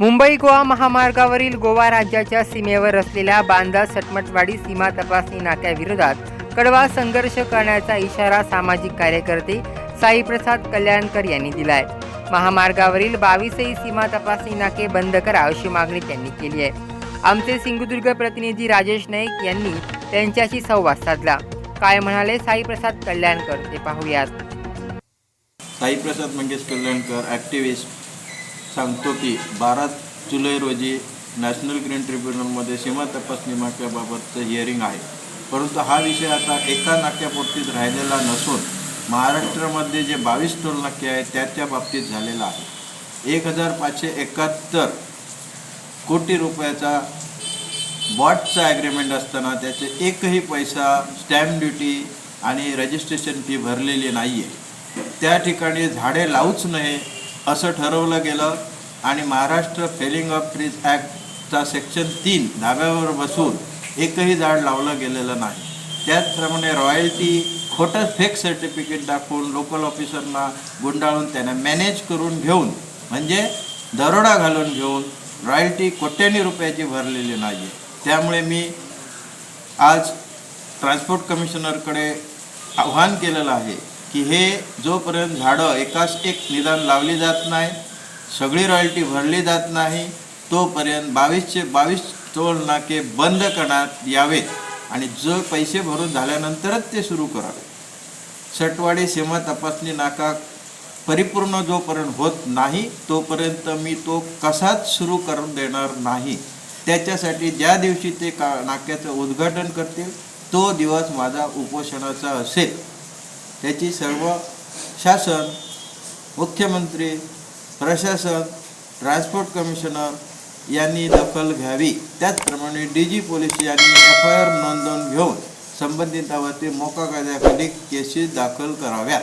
मुंबई गोवा महामार्गावरील गोवा राज्याच्या सीमेवर असलेल्या बांदा सटमटवाडी सीमा तपासणी नाक्याविरोधात कडवा संघर्ष करण्याचा इशारा सामाजिक कार्यकर्ते साईप्रसाद कल्याणकर यांनी दिलाय. महामार्गावरील बावीसही सीमा तपासणी नाके बंद करा अशी मागणी त्यांनी केली आहे. आमचे सिंधुदुर्ग प्रतिनिधी राजेश नाईक यांनी त्यांच्याशी संवाद साधला. काय म्हणाले साईप्रसाद कल्याणकर ते पाहूयात. साईप्रसाद मंगेश कल्याणकर ॲक्टिव्हिस्ट सांगतो की बारा जुलै रोजी नॅशनल ग्रीन ट्रिब्युनलमध्ये सीमा तपासणी नाक्याबाबतचं हिअरिंग आहे. परंतु हा विषय आता एका नाक्यापुरतीच राहिलेला नसून महाराष्ट्रामध्ये जे बावीस टोल नाके आहेत त्या त्या बाबतीत झालेला आहे. एक हजार पाचशे एकाहत्तर कोटी रुपयाचा बॉटचा ॲग्रीमेंट असताना त्याचे एकही पैसा स्टॅम्प ड्युटी आणि रजिस्ट्रेशन फी भरलेली नाही आहे त्या ठिकाणी झाडे लावूच नये असं ठरवलं गेलं आणि महाराष्ट्र फेलिंग ऑफ ट्रीज ॲक्टचा सेक्शन तीन धाब्यावर बसून एकही झाड लावलं गेलेलं नाही. त्याचप्रमाणे रॉयल्टी खोटं फेक सर्टिफिकेट दाखवून लोकल ऑफिसरना गुंडाळून त्यांना मॅनेज करून घेऊन म्हणजे दरोडा घालून घेऊन रॉयल्टी कोट्यानी रुपयाची भरलेली नाही आहे त्यामुळे मी आज ट्रान्सपोर्ट कमिशनरकडे आव्हान केलेलं आहे की हे जोपर्यंत झाडं एकाच एक निदान लावली जात नाही सगळी रॉयल्टी भरली जात नाही तोपर्यंत बावीसचे बावीस टोल नाके बंद करण्यात यावेत आणि जो पैसे भरून झाल्यानंतरच ते सुरू करावे. सटवाडी सीमा तपासणी नाका परिपूर्ण जोपर्यंत होत नाही तोपर्यंत मी तो कसाच सुरू करून देणार नाही. त्याच्यासाठी ज्या दिवशी ते का नाक्याचं उद्घाटन करतील तो दिवस माझा उपोषणाचा असेल. त्याची सर्व शासन मुख्यमंत्री प्रशासन ट्रान्सपोर्ट कमिशनर यांनी दखल घ्यावी. त्याचप्रमाणे डी जी पोलीस यांनी एफ आय आर नोंदवून घेऊन संबंधितावरती मोका कायद्याखाली केसेस दाखल कराव्यात.